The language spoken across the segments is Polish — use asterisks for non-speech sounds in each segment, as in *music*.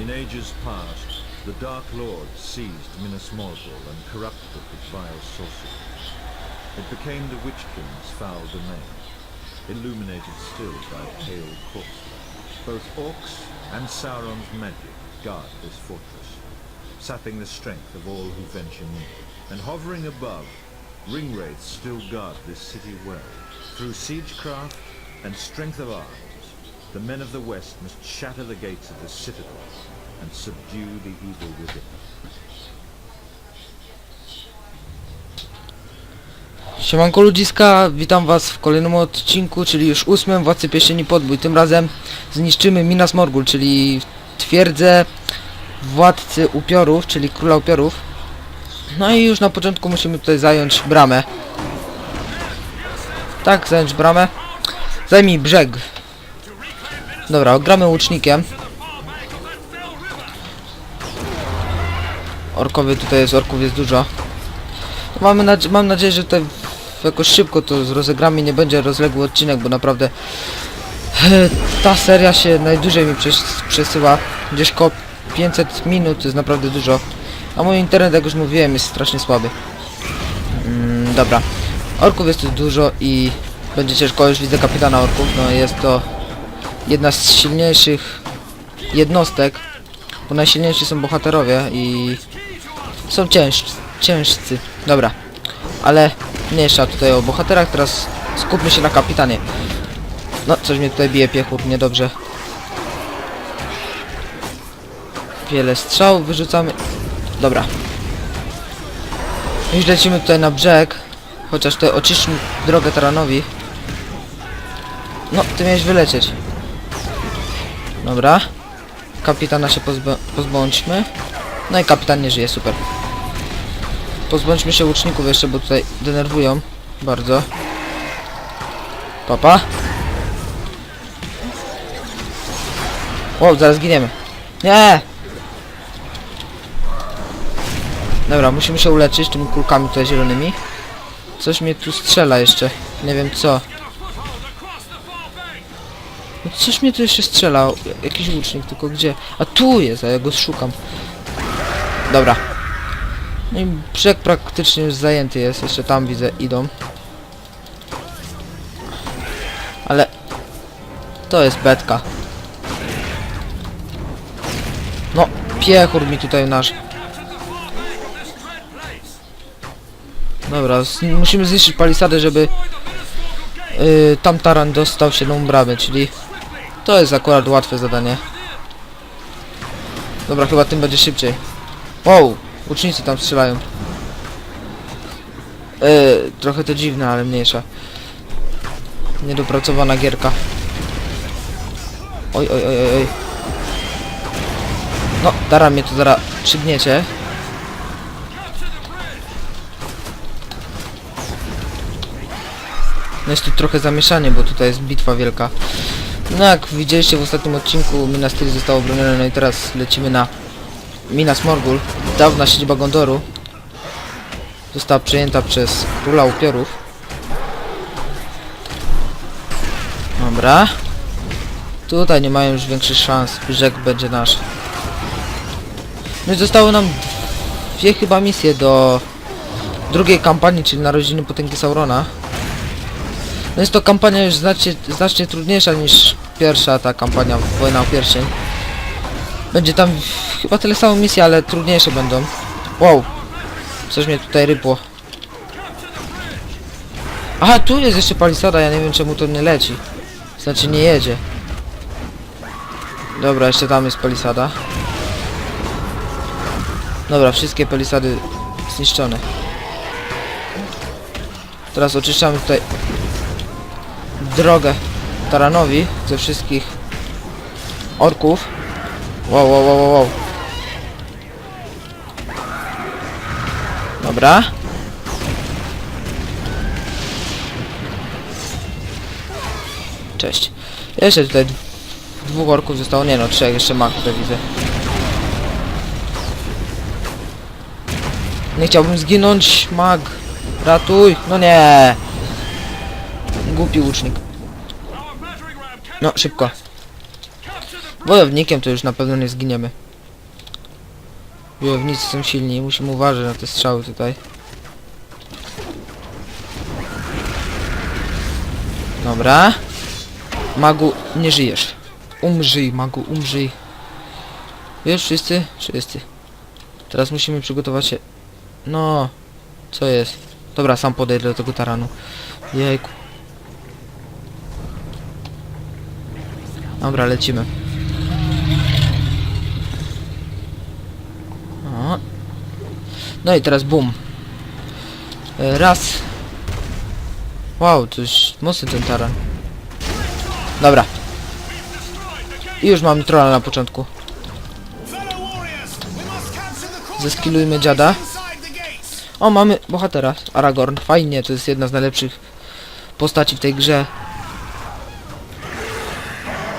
In ages past, the Dark Lord seized Minas Morgul and corrupted it with vile sorcery. It became the Witch King's foul domain, illuminated still by pale corpse. Both orcs and Sauron's magic guard this fortress, sapping the strength of all who venture near. And hovering above, ringwraiths still guard this city well. Through siegecraft and strength of arms, the men of the West must shatter the gates of the citadel and subdue the evil within. Siemanko ludziska, witam was w kolejnym odcinku, czyli już ósmym Władcy Pierścieni Podbój. Tym razem zniszczymy Minas Morgul, czyli twierdzę Władcy Upiorów, czyli Króla Upiorów. No i już na początku musimy tutaj zająć bramę. Tak, zająć bramę. Zajmij brzeg. Dobra, gramy łucznikiem. Orkowie tutaj jest, orków jest dużo. Mamy mam nadzieję, że tutaj jakoś szybko to rozegramy i nie będzie rozległy odcinek, bo naprawdę e, ta seria się najdłużej mi przes przesyła. Gdzieś koło 500 minut to jest naprawdę dużo. A mój internet, jak już mówiłem, jest strasznie słaby. Mm, dobra. Orków jest tu dużo i będzie ciężko. Już widzę kapitana orków. No jest to jedna z silniejszych jednostek. Bo najsilniejsi są bohaterowie i są cięż, ciężcy. Dobra. Ale mniejsza tutaj o bohaterach, teraz skupmy się na kapitanie. No, coś mnie tutaj bije piechur, niedobrze. Wiele strzał wyrzucamy. Dobra. Już lecimy tutaj na brzeg. Chociaż tutaj oczyszczmy drogę taranowi. No, ty miałeś wylecieć. Dobra. Kapitana się pozbądźmy. No i kapitan nie żyje, super. Pozbądźmy się łuczników jeszcze, bo tutaj denerwują bardzo. Papa. Wow, zaraz giniemy. Nie! Dobra, musimy się uleczyć tymi kulkami tutaj zielonymi. Coś mnie tu strzela jeszcze. Nie wiem co. No coś mnie tu jeszcze strzela. Jakiś łucznik, tylko gdzie? A tu jest, a ja go szukam. Dobra. No i brzeg praktycznie już zajęty jest, jeszcze tam widzę idą. Ale to jest betka. No, piechur mi tutaj nasz. Dobra, musimy zniszczyć palisadę, żeby yy, tam taran dostał się do bramy, czyli to jest akurat łatwe zadanie. Dobra, chyba tym będzie szybciej. Wow, ucznicy tam strzelają. Yy, trochę to dziwne, ale mniejsza. Niedopracowana gierka. Oj, oj, oj, oj, oj. No, dara mnie tu zaraz przygniecie. No jest tu trochę zamieszanie, bo tutaj jest bitwa wielka. No jak widzieliście w ostatnim odcinku, Minas Tirith zostało obronione, no i teraz lecimy na Minas Morgul, dawna siedziba Gondoru, została przejęta przez króla upiorów. Dobra. Tutaj nie mają już większych szans, brzeg będzie nasz. No i zostały nam dwie chyba misje do drugiej kampanii, czyli Narodziny Potęgi Saurona. No jest to kampania już znacznie, znacznie trudniejsza niż pierwsza ta kampania Wojna o Pierścień. Będzie tam chyba tyle samo misji, ale trudniejsze będą. Wow. Coś mnie tutaj rypło. Aha, tu jest jeszcze palisada, ja nie wiem czemu to nie leci. Znaczy nie jedzie. Dobra, jeszcze tam jest palisada. Dobra, wszystkie palisady zniszczone. Teraz oczyszczamy tutaj drogę Taranowi ze wszystkich orków. Wow, wow, wow, wow, Dobra. Cześć. Jeszcze tutaj dwóch orków zostało. Nie no, trzech jeszcze ma tutaj widzę. Nie chciałbym zginąć, mag. Ratuj. No nie. Głupi łucznik. No, szybko. Wojownikiem to już na pewno nie zginiemy. Wojownicy są silni, musimy uważać na te strzały tutaj. Dobra. Magu, nie żyjesz. Umrzyj, magu, umrzyj. Wiesz, wszyscy? Wszyscy. Teraz musimy przygotować się... No, co jest? Dobra, sam podejdę do tego taranu. Jejku. Dobra, lecimy. O. No i teraz bum. E, Raz. Wow, coś mocny ten taran. Dobra. I już mamy trolla na początku. Zeskilujmy dziada. O, mamy bohatera. Aragorn. Fajnie, to jest jedna z najlepszych postaci w tej grze.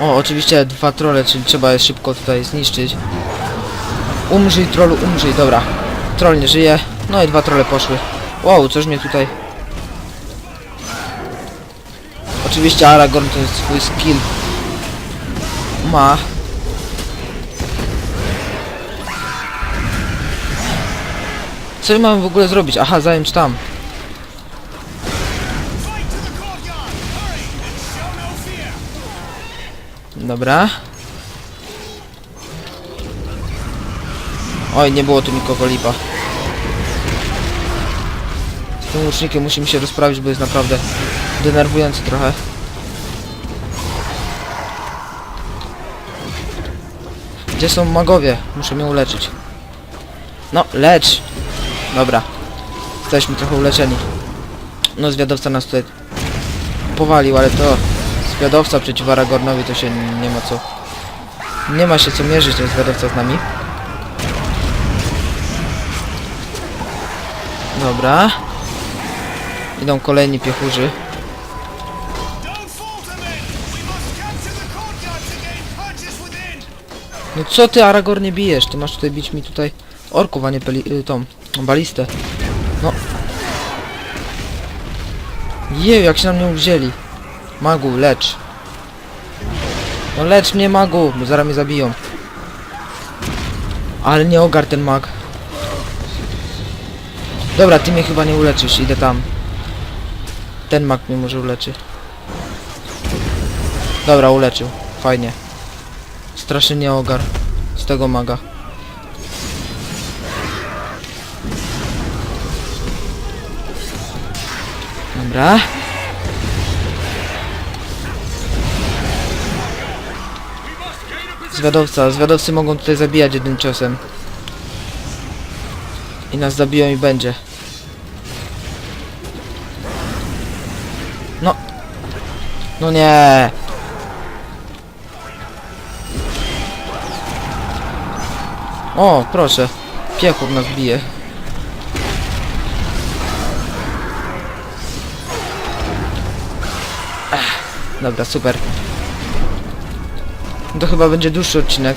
O, oczywiście dwa trolle, czyli trzeba je szybko tutaj zniszczyć. Umrzyj, trollu, umrzyj, dobra. Troll nie żyje. No i dwa trolle poszły. Wow, coś mnie tutaj... Oczywiście Aragorn to jest swój skill. Ma. Co my mamy w ogóle zrobić? Aha, zająć tam. Dobra. Oj, nie było tu nikogo lipa. Tym łucznikiem musimy się rozprawić, bo jest naprawdę denerwujący trochę. Gdzie są magowie? Muszę mnie uleczyć. No, lecz! Dobra. Jesteśmy trochę uleczeni. No, zwiadowca nas tutaj powalił, ale to zwiadowca przeciw Aragornowi to się nie ma co... Nie ma się co mierzyć ten zwiadowca z nami. Dobra. Idą kolejni piechurzy. No co ty Aragorn nie bijesz? Ty masz tutaj bić mi tutaj orków, a nie peli... Y, tą balistę. No. Jeju, jak się na mnie wzięli. Magu, lecz. No lecz mnie magu, bo zaraz mnie zabiją. Ale nie ogar ten mag. Dobra, ty mnie chyba nie uleczysz, idę tam. Ten mag mnie może uleczy. Dobra, uleczył. Fajnie. Strasznie ogar. Z tego maga. Dobra. Zwiadowca. Zwiadowcy mogą tutaj zabijać jednym ciosem. I nas zabiją i będzie. No nie. O, proszę. Piechur nas bije. Ech, dobra, super. To chyba będzie dłuższy odcinek.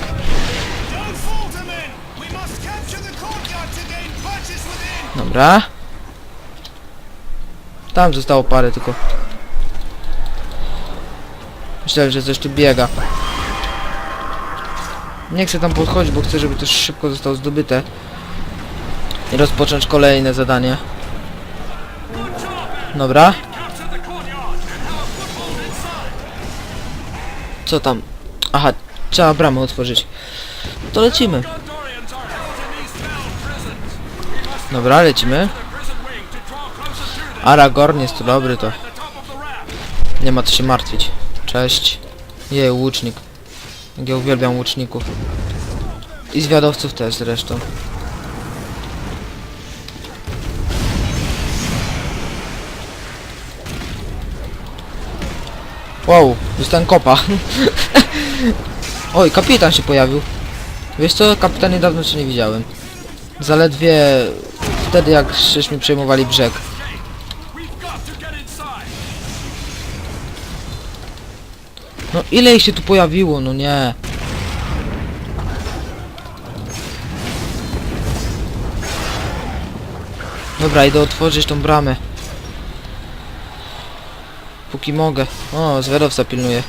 Dobra. Tam zostało parę tylko. Myślałem, że coś tu biega. Nie chcę tam podchodzić, bo chcę, żeby to szybko zostało zdobyte. I rozpocząć kolejne zadanie. Dobra. Co tam? Aha, trzeba bramę otworzyć. To lecimy. Dobra, lecimy. Aragorn jest tu dobry, to nie ma co się martwić. Cześć. Jej, łucznik. Jak ja uwielbiam łuczników. I zwiadowców też zresztą. Wow, dostałem kopa. *laughs* Oj, kapitan się pojawił. Wiesz co, kapitan niedawno cię nie widziałem. Zaledwie wtedy jak żeśmy przejmowali brzeg. No ile ich się tu pojawiło, no nie. Dobra, idę otworzyć tą bramę. Póki mogę. O, zwiadowca pilnuje.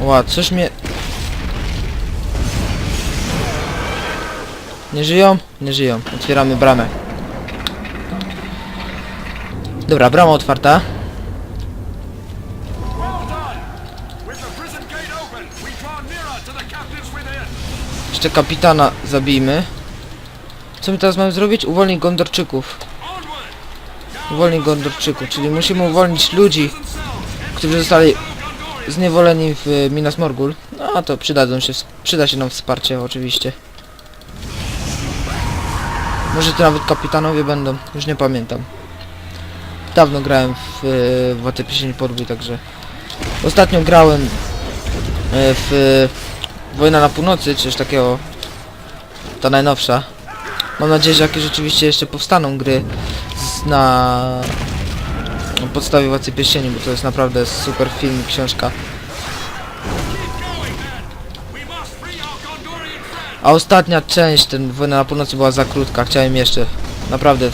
Ła, coś mnie... Nie żyją? Nie żyją. Otwieramy bramę. Dobra, brama otwarta. Jeszcze kapitana zabijmy. Co my teraz mamy zrobić? Uwolnić Gondorczyków. Uwolnić Gondorczyków, czyli musimy uwolnić ludzi, którzy zostali zniewoleni w y, Minas Morgul. No to przydadzą się, przyda się nam wsparcie oczywiście. Może to nawet kapitanowie będą, już nie pamiętam. Dawno grałem w y, Władcę Pieśni Podbój, także... Ostatnio grałem y, w Wojna na Północy, czy coś takiego. Ta najnowsza. Mam nadzieję, że jakieś rzeczywiście jeszcze powstaną gry z, na podstawie Władcy Pierścieni, bo to jest naprawdę super film książka. A ostatnia część, ten Wojna na Północy była za krótka, chciałem jeszcze. Naprawdę,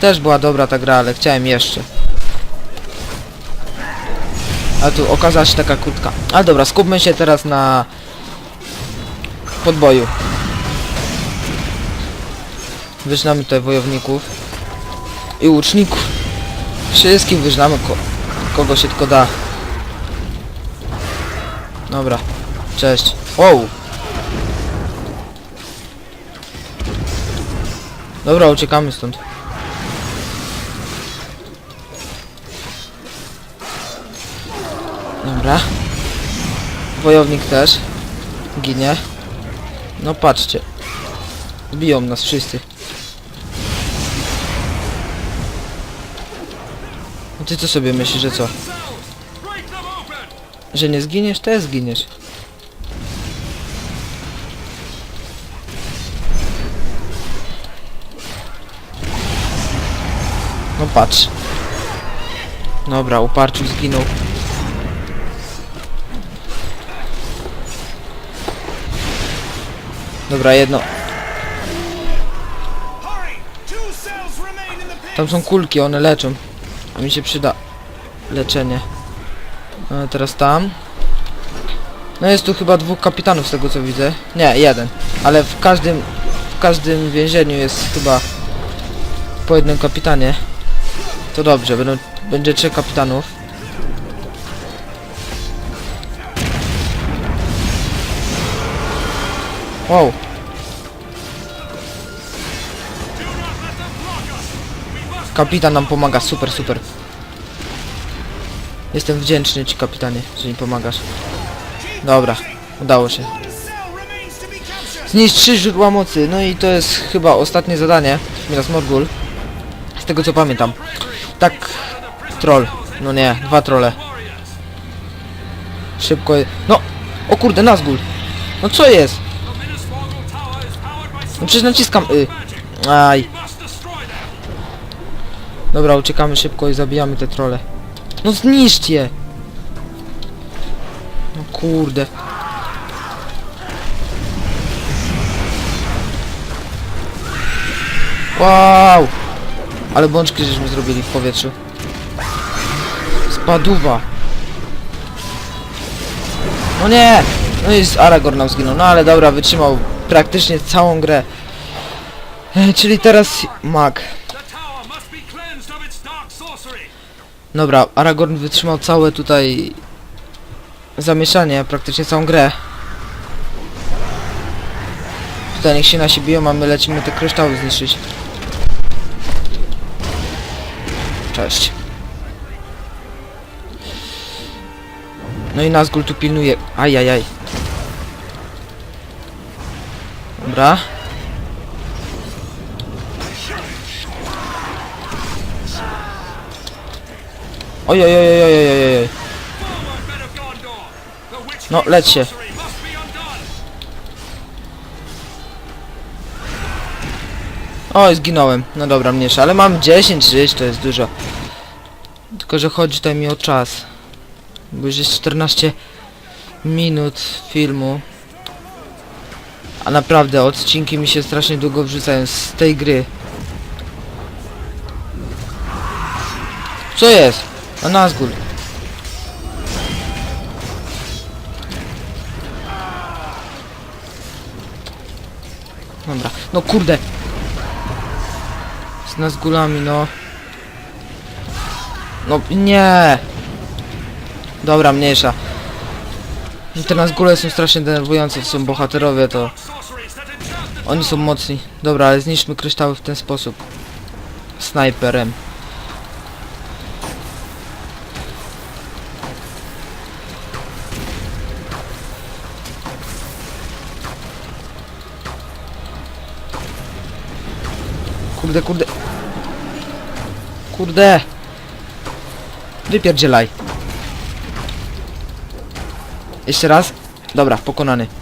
też była dobra ta gra, ale chciałem jeszcze. A tu okazała się taka krótka. Ale dobra, skupmy się teraz na podboju. Wyżnamy tutaj wojowników i łuczników. Wszystkich wyżnamy, ko kogo się tylko da. Dobra, cześć. Wow! Dobra, uciekamy stąd. Dobra. Wojownik też. Ginie. No patrzcie. Biją nas wszyscy. No ty co sobie myślisz, że co? Że nie zginiesz? Też zginiesz. No patrz. Dobra, uparciu zginął. Dobra, jedno. Tam są kulki, one leczą. A mi się przyda leczenie. No, teraz tam. No jest tu chyba dwóch kapitanów z tego co widzę. Nie, jeden. Ale w każdym w każdym więzieniu jest chyba po jednym kapitanie. To dobrze, będą, będzie trzech kapitanów. Must kapitan nam pomaga, super, super. Jestem wdzięczny ci kapitanie, że mi pomagasz. Dobra, udało się. Zniszcz trzy źródła mocy, no i to jest chyba ostatnie zadanie w Minas Morgul. Z tego co pamiętam. Tak, troll. No nie, dwa. Warriors! Szybko. No! O kurde, Nazgul! No co jest? The Minas Morgul Tower is powered by No przecież naciskam y. Aj. Dobra, uciekamy szybko i zabijamy te trolle. No zniszcz je! No kurde. Wow! Ale bączki żeśmy zrobili w powietrzu. Spaduwa. No nie! No i Aragorn nam zginął. No ale dobra, wytrzymał praktycznie całą grę. E, Czyli teraz mag. Dobra, Aragorn wytrzymał całe tutaj zamieszanie, praktycznie całą grę. Tutaj niech się nasi biją, a my lecimy te kryształy zniszczyć. Cześć. No i Nazgul tu pilnuje. Ajajaj. Dobra. Oj, oj, oj, oj, oj, oj, oj, oj. No, leć się. Oj, zginąłem. No dobra, mniejsza, ale mam 10 żyć, to jest dużo. Tylko, że chodzi tutaj mi o czas. Bo już jest 14 minut filmu. A naprawdę, odcinki mi się strasznie długo wrzucają z tej gry. Co jest? A Nazgul. Dobra, no kurde. Z nas gulami, no. No nie. Dobra, mniejsza. Te nas gule są strasznie denerwujące, to są bohaterowie, to oni są mocni. Dobra, ale zniszczmy kryształy w ten sposób. Snajperem. Kurde, kurde. Kurde. Wypierdzielaj. Jeszcze raz. Dobra, pokonany.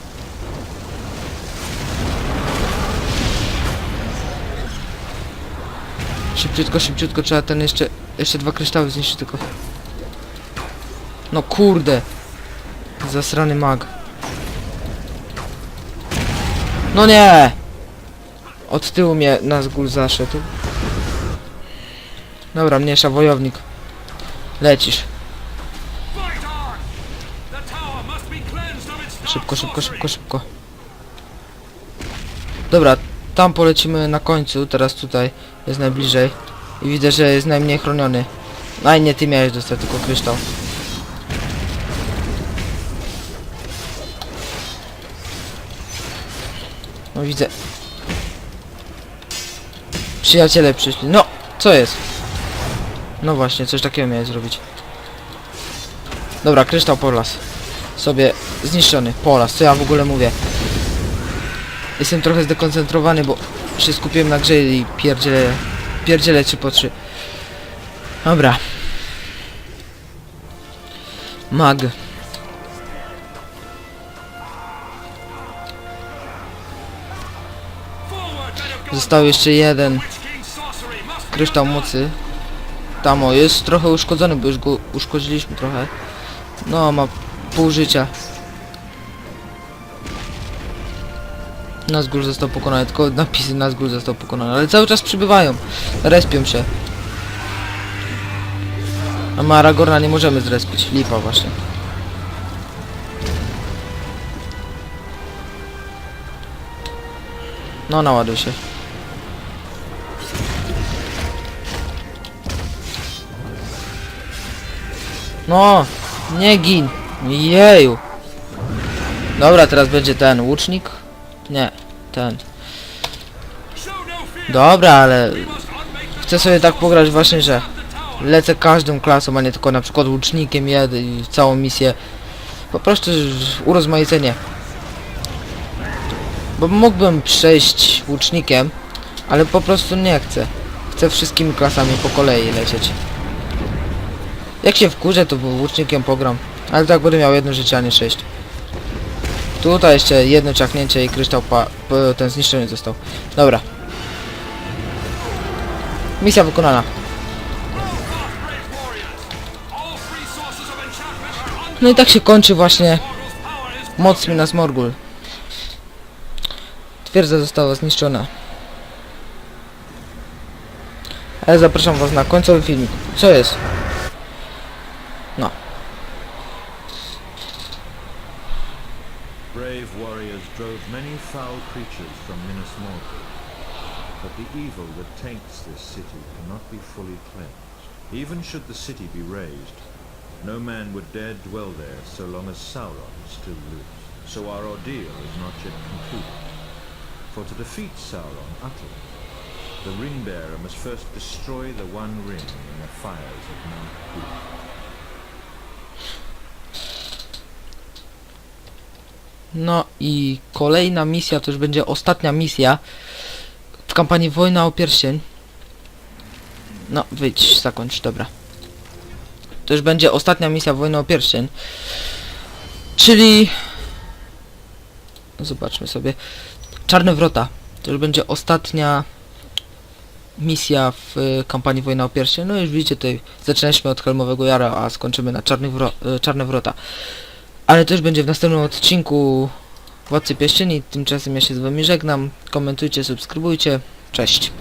Szybciutko, szybciutko, trzeba ten jeszcze, jeszcze dwa kryształy zniszczyć tylko. No kurde. Zasrany mag. No nie! Od tyłu mnie Nazgul zaszedł. Dobra, mniejsza wojownik. Lecisz. Szybko, szybko, szybko, szybko. Dobra, tam polecimy na końcu, teraz tutaj jest najbliżej. I widzę, że jest najmniej chroniony. A nie, ty miałeś dostać tylko kryształ. No widzę. Przyjaciele przyszli. No, co jest? No właśnie, coś takiego miałeś zrobić. Dobra, kryształ polas. Sobie zniszczony. Polas, co ja w ogóle mówię? Jestem trochę zdekoncentrowany, bo się skupiłem na grze i pierdzielę, pierdzielę 3 po 3. Dobra. Mag. Został jeszcze jeden kryształ mocy. Tam o, jest trochę uszkodzony, bo już go uszkodziliśmy trochę. No, ma pół życia. Nazgul został pokonany, tylko napisy Nazgul został pokonany, ale cały czas przybywają. Respią się. A ma Aragorna nie możemy zrespić, lipa właśnie. No, naładuj się. No, nie gin. Jeju. Dobra, teraz będzie ten łucznik. Nie, ten. Dobra, ale chcę sobie tak pograć właśnie, że lecę każdą klasą, a nie tylko na przykład łucznikiem jedę i całą misję. Po prostu urozmaicenie. Bo mógłbym przejść łucznikiem, ale po prostu nie chcę. Chcę wszystkimi klasami po kolei lecieć. Jak się wkurzę, to łucznikiem pogram. Ale tak będę miał jedno życie, a nie sześć. Tutaj jeszcze jedno ciachnięcie i kryształ pa... ten zniszczony został. Dobra. Misja wykonana. No i tak się kończy właśnie moc Minas Morgul. Twierdza została zniszczona. Ale zapraszam was na końcowy filmik. Co jest? Drove many foul creatures from Minas Morgul, but the evil that taints this city cannot be fully cleansed. Even should the city be razed, no man would dare dwell there so long as Sauron still lives. So our ordeal is not yet concluded. For to defeat Sauron utterly, the ring bearer must first destroy the one ring in the fires of Mount Doom. No i kolejna misja, to już będzie ostatnia misja w kampanii Wojna o Pierścień. No, wyjdź, zakończ, dobra. To już będzie ostatnia misja Wojna o Pierścień. Czyli... Zobaczmy sobie. Czarne Wrota. To już będzie ostatnia misja w y, kampanii Wojna o Pierścień. No już widzicie tutaj, zaczynaliśmy od Helmowego Jara, a skończymy na Czarnych Wro y, Czarne Wrota. Ale też będzie w następnym odcinku Władcy Pierścieni. Tymczasem ja się z wami żegnam. Komentujcie, subskrybujcie. Cześć.